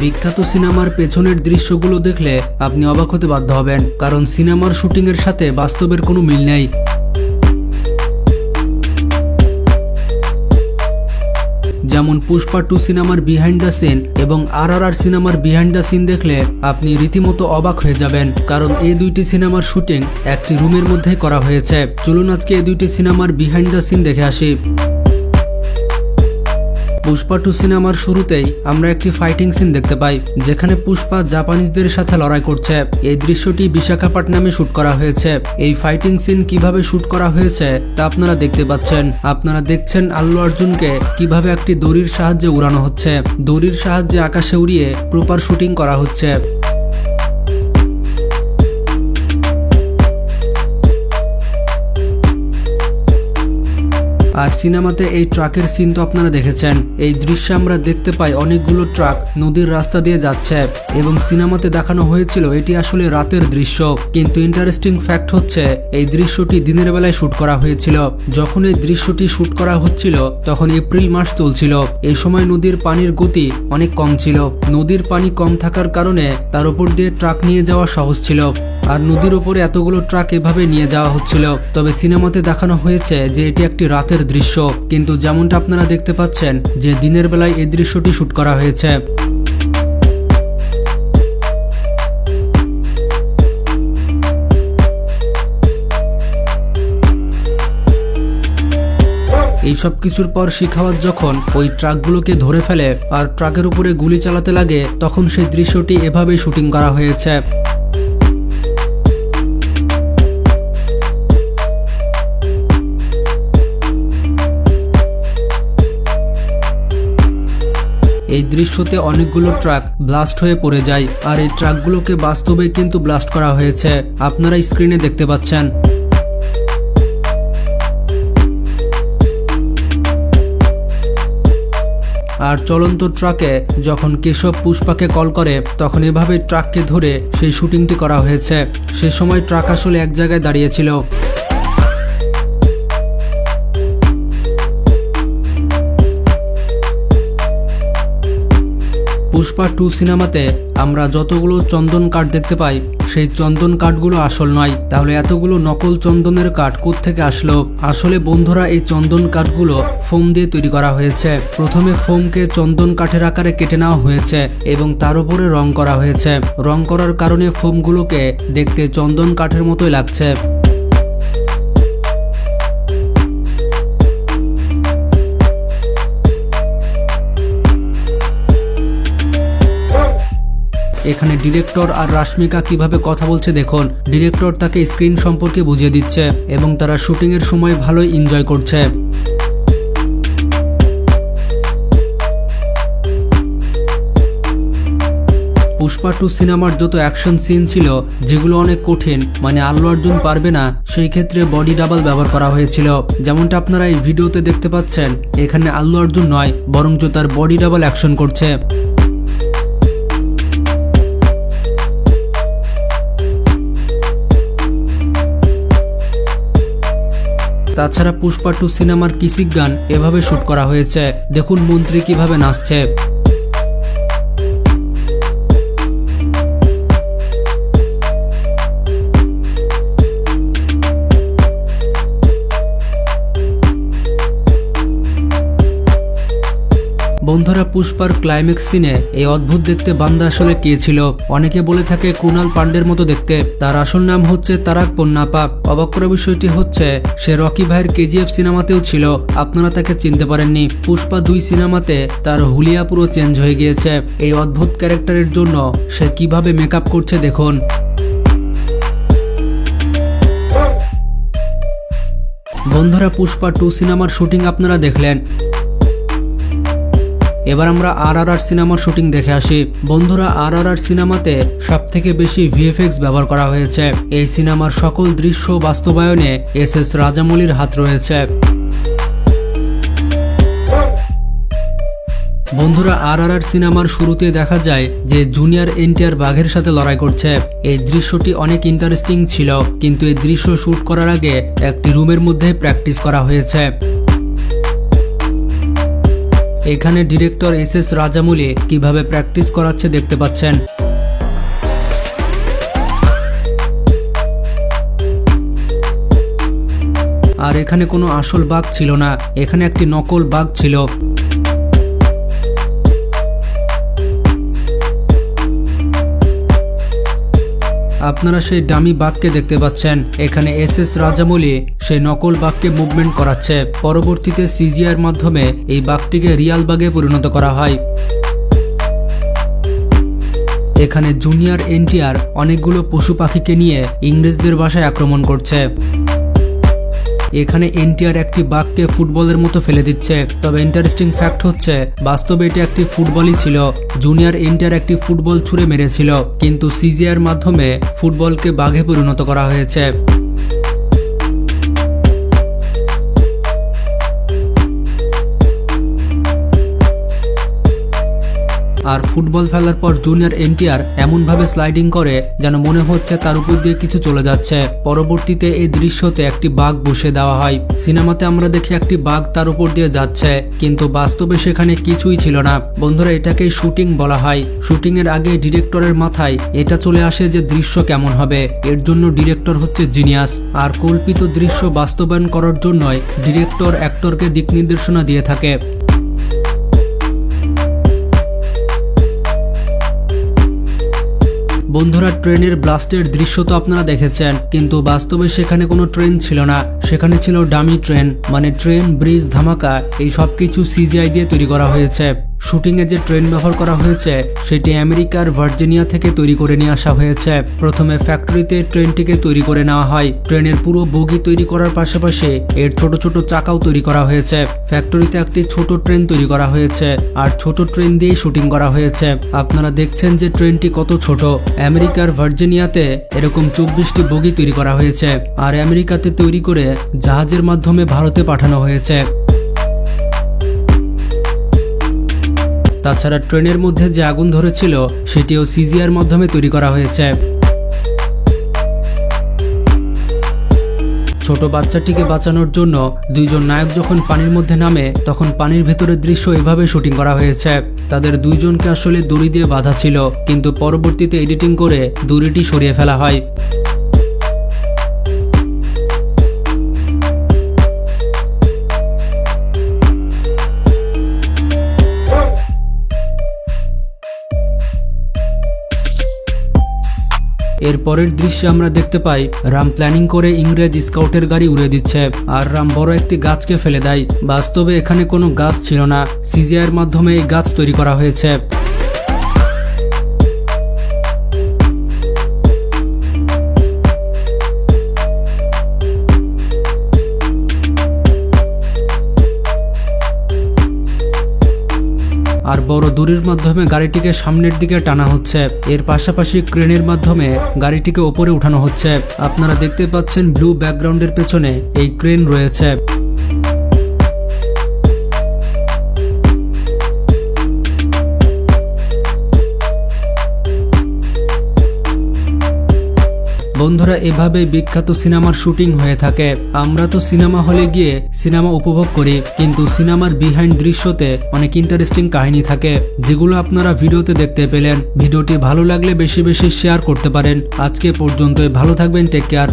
বিখ্যাত সিনেমার পেছনের দৃশ্যগুলো দেখলে আপনি অবাক হতে বাধ্য হবেন, কারণ সিনেমার শুটিংয়ের সাথে বাস্তবের কোনো মিল নেই। যেমন পুষ্পা টু সিনেমার বিহাইন্ড দ্য সিন এবং আর আর আর সিনেমার বিহাইন্ড দ্য সিন দেখলে আপনি রীতিমতো অবাক হয়ে যাবেন, কারণ এই দুইটি সিনেমার শুটিং একটি রুমের মধ্যে করা হয়েছে। চলুন আজকে এই দুইটি সিনেমার বিহাইন্ড দ্য সিন দেখে আসি। পুষ্পা টু সিনেমার শুরুতেই আমরা একটি ফাইটিং সিন দেখতে পাই, যেখানে পুষ্পা জাপানিজদের সাথে লড়াই করছে। এই দৃশ্যটি বিশাখাপাটনামে শুট করা হয়েছে। এই ফাইটিং সিন কীভাবে শুট করা হয়েছে তা আপনারা দেখতে পাচ্ছেন। আপনারা দেখছেন আল্লু অর্জুনকে কীভাবে একটি দড়ির সাহায্যে উড়ানো হচ্ছে। দড়ির সাহায্যে আকাশে উড়িয়ে প্রপার শুটিং করা হচ্ছে। আর সিনেমাতে এই ট্রাকের সিন তো আপনারা দেখেছেন। এই দৃশ্যে আমরা দেখতে পাই অনেকগুলো ট্রাক নদীর রাস্তা দিয়ে যাচ্ছে এবং সিনেমাতে দেখানো হয়েছিল এটি আসলে রাতের দৃশ্য। কিন্তু ইন্টারেস্টিং ফ্যাক্ট হচ্ছে, এই দৃশ্যটি দিনের বেলায় শুট করা হয়েছিল। যখন এই দৃশ্যটি শুট করা হচ্ছিল, তখন এপ্রিল মাস চলছিল। এই সময় নদীর পানির গতি অনেক কম ছিল। নদীর পানি কম থাকার কারণে তার উপর দিয়ে ট্রাক নিয়ে যাওয়া সহজ ছিল। আর নদীর ওপরে এতগুলো ট্রাক এভাবে নিয়ে যাওয়া হচ্ছিল। তবে সিনেমাতে দেখানো হয়েছে যে এটি একটি রাতের দৃশ্য। কিন্তু যেমনটা আপনারা দেখতে পাচ্ছেন, যে দিনের বেলায় এই দৃশ্যটি শুট করা হয়েছে। এই সব কিছুর পর শিখাওয়াত যখন ওই ট্রাকগুলোকে ধরে ফেলে আর ট্রাকের উপরে গুলি চালাতে লাগে, তখন সেই দৃশ্যটি এভাবেই শুটিং করা হয়েছে। এই দৃশ্যতে অনেকগুলো ট্রাক ব্লাস্ট হয়ে পড়ে যায়, আর এই ট্রাকগুলোকে বাস্তবে কিন্তু ব্লাস্ট করা হয়েছে। আপনারা স্ক্রিনে দেখতে পাচ্ছেন। আর চলন্ত ট্রাকে যখন কেশব পুষ্পাকে কল করে, তখন এভাবে ট্রাককে ধরে সেই শুটিংটি করা হয়েছে। সে সময় ট্রাক আসলে এক জায়গায় দাঁড়িয়েছিল। পুষ্পা টু সিনেমাতে আমরা যতগুলো চন্দন কাঠ দেখতে পাই, সেই চন্দন কাঠগুলো আসল নয়। তাহলে এতগুলো নকল চন্দনের কাঠ থেকে আসলো? আসলে বন্ধুরা, এই চন্দন কাঠগুলো ফোম দিয়ে তৈরি করা হয়েছে। প্রথমে ফোমকে চন্দন কাঠের আকারে কেটে নেওয়া হয়েছে এবং তার উপরে রং করা হয়েছে। রং করার কারণে ফোমগুলোকে দেখতে চন্দন কাঠের মতোই লাগছে। এখানে ডিরেক্টর আর রাশ্মিকা কীভাবে কথা বলছে দেখুন। ডিরেক্টর তাকে স্ক্রিন সম্পর্কে বুঝিয়ে দিচ্ছে এবং তারা শুটিং এর সময় ভালোই এনজয় করছে। পুষ্পা টু সিনেমার যত অ্যাকশন সিন ছিল, যেগুলো অনেক কঠিন মানে আল্লু অর্জুন পারবে না, সেই ক্ষেত্রে বডি ডাবল ব্যবহার করা হয়েছিল। যেমনটা আপনারা এই ভিডিওতে দেখতে পাচ্ছেন, এখানে আল্লু অর্জুন নয়, বরঞ্চ তার বডি ডাবল অ্যাকশন করছে। তাছাড়া পুষ্পা টু সিনেমার কিসিক গান এভাবে শ্যুট করা হয়েছে। দেখুন মন্ত্রী কীভাবে নাচছে। বন্ধুরা পুষ্পার ক্লাইম্যাক্স সিনে এই অদ্ভুত দেখতে বান্দা আসলে কে ছিল? অনেকে বলে থাকে কুনাল পান্ডের মতো দেখতে। তার আসল নাম হচ্ছে তারাক পন্নাপা। অবাক করা বিষয়টি হচ্ছে, সে রকি ভাইয়ের কেজিএফ সিনেমাতেও ছিল। আপনারা তাকে চিনতে পারেননি। পুষ্পা দুই সিনেমাতে তার হুলিয়া পুরো চেঞ্জ হয়ে গিয়েছে। এই অদ্ভুত ক্যারেক্টারের জন্য সে কীভাবে মেকআপ করছে দেখুন। বন্ধুরা পুষ্পা টু সিনেমার শুটিং আপনারা দেখলেন। এবার আমরা আর আর আর সিনেমার শুটিং দেখে আসি। বন্ধুরা আর আর আর সিনেমাতে সব থেকে বেশি ভিএফএক্স ব্যবহার করা হয়েছে। এই সিনেমার সকল দৃশ্য বাস্তবায়নে এস এস রাজামৌলির হাত রয়েছে। বন্ধুরা আর আর সিনেমার শুরুতে দেখা যায় যে জুনিয়র এনটিআর বাঘের সাথে লড়াই করছে। এই দৃশ্যটি অনেক ইন্টারেস্টিং ছিল, কিন্তু এই দৃশ্য শুট করার আগে একটি রুমের মধ্যে প্র্যাকটিস করা হয়েছে। এখানে ডিরেক্টর এস এস রাজামুলি কীভাবে প্র্যাকটিস করাচ্ছে দেখতে পাচ্ছেন। আর এখানে কোনো আসল বাঘ ছিল না, এখানে একটি নকল বাঘ ছিল। আপনারা সেই ডামি বাঘকে দেখতে পাচ্ছেন, এখানে এস এস রাজামৌলি সেই নকল বাঘকে মুভমেন্ট করাচ্ছে। পরবর্তীতে সিজিআর মাধ্যমে এই বাঘটিকে রিয়াল বাঘে পরিণত করা হয়। এখানে জুনিয়র এনটিআর অনেকগুলো পশু পাখিকে নিয়ে ইংরেজদের বাসায় আক্রমণ করছে। এখানে এনটিআর একটি বাঘকে ফুটবলের মতো ফেলে দিচ্ছে। তবে ইন্টারেস্টিং ফ্যাক্ট হচ্ছে, বাস্তবে এটি একটি ফুটবলই ছিল। জুনিয়র এনটিআর একটি ফুটবল ছুঁড়ে মেরেছিল, কিন্তু সিজিআর মাধ্যমে ফুটবলকে বাঘে পরিণত করা হয়েছে। আর ফুটবল ফেলার পর জুনিয়র এনটিআর এমনভাবে স্লাইডিং করে যেন মনে হচ্ছে তার উপর দিয়ে কিছু চলে যাচ্ছে। পরবর্তীতে এই দৃশ্যতে একটি বাঘ বসে দেওয়া হয়। সিনেমাতে আমরা দেখি একটি বাঘ তার উপর দিয়ে যাচ্ছে, কিন্তু বাস্তবে সেখানে কিছুই ছিল না। বন্ধুরা এটাকে শুটিং বলা হয়। শুটিং এর আগে ডিরেক্টরের মাথায় এটা চলে আসে যে দৃশ্য কেমন হবে। এর জন্য ডিরেক্টর হচ্ছে জিনিয়াস। আর কল্পিত দৃশ্য বাস্তবায়ন করার জন্যই ডিরেক্টর অ্যাক্টরকে দিক নির্দেশনা দিয়ে থাকে। বন্ধুরা, ট্রেনের ব্লাস্টের দৃশ্য তো আপনারা দেখেছেন, কিন্তু বাস্তবে সেখানে কোনো ট্রেন ছিল না। সেখানে ছিল ডামি ট্রেন মানে ট্রেন, ব্রিজ, ধামাকা, এই সব কিছু সিজিআই দিয়ে তৈরি করা হয়েছে। শুটিংয়ে যে ট্রেন ব্যবহার করা হয়েছে, সেটি আমেরিকার ভার্জিনিয়া থেকে তৈরি করে নিয়ে আসা হয়েছে। প্রথমে ফ্যাক্টরিতে ট্রেনটিকে তৈরি করে নেওয়া হয়। ট্রেনের পুরো বগি তৈরি করার পাশাপাশি এর ছোট ছোট চাকাও তৈরি করা হয়েছে। ফ্যাক্টরিতে একটি ছোট ট্রেন তৈরি করা হয়েছে আর ছোট ট্রেন দিয়েই শুটিং করা হয়েছে। আপনারা দেখছেন যে ট্রেনটি কত ছোট। আমেরিকার ভার্জিনিয়াতে এরকম চব্বিশটি বগি তৈরি করা হয়েছে আর আমেরিকাতে তৈরি করে জাহাজের মাধ্যমে ভারতে পাঠানো হয়েছে। তাছাড়া ট্রেনের মধ্যে যে আগুন ধরেছিল, সেটিও সিজিআর মাধ্যমে তৈরি করা হয়েছে। ছোট বাচ্চাটিকে বাঁচানোর জন্য দুইজন নায়ক যখন পানির মধ্যে নামে, তখন পানির ভেতরের দৃশ্য এভাবে শুটিং করা হয়েছে। তাদের দুইজনকে আসলে দড়ি দিয়ে বাঁধা ছিল, কিন্তু পরবর্তীতে এডিটিং করে দড়িটি সরিয়ে ফেলা হয়। এর পরের দৃশ্যে আমরা দেখতে পাই, রাম প্ল্যানিং করে ইংরেজ স্কাউটের গাড়ি উড়ে দিচ্ছে, আর রাম বড় একটি গাছকে ফেলে দেয়। বাস্তবে এখানে কোনো গাছ ছিল না সিজিআইয়ের মাধ্যমে এই গাছ তৈরি করা হয়েছে। দড়ির মাধ্যমে গাড়িটিকে সামনের দিকে টানা হচ্ছে। এর পাশাপাশি ক্রেনের মাধ্যমে গাড়িটিকে ওপরে উঠানো হচ্ছে। আপনারা দেখতে পাচ্ছেন ব্লু ব্যাকগ্রাউন্ডের পেছনে এই ক্রেন রয়েছে। বন্ধুরা এভাবে বিখ্যাত সিনেমার শুটিং হয়ে থাকে। আমরা তো সিনেমা হলে গিয়ে সিনেমা উপভোগ করি, কিন্তু সিনেমার বিহাইন্ড দৃশ্যতে অনেক ইন্টারেস্টিং কাহিনী থাকে, যেগুলো আপনারা ভিডিওতে দেখতে পেলেন। ভিডিওটি ভালো লাগলে বেশি বেশি শেয়ার করতে পারেন। আজকে পর্যন্তই, ভালো থাকবেন টেক কেয়ার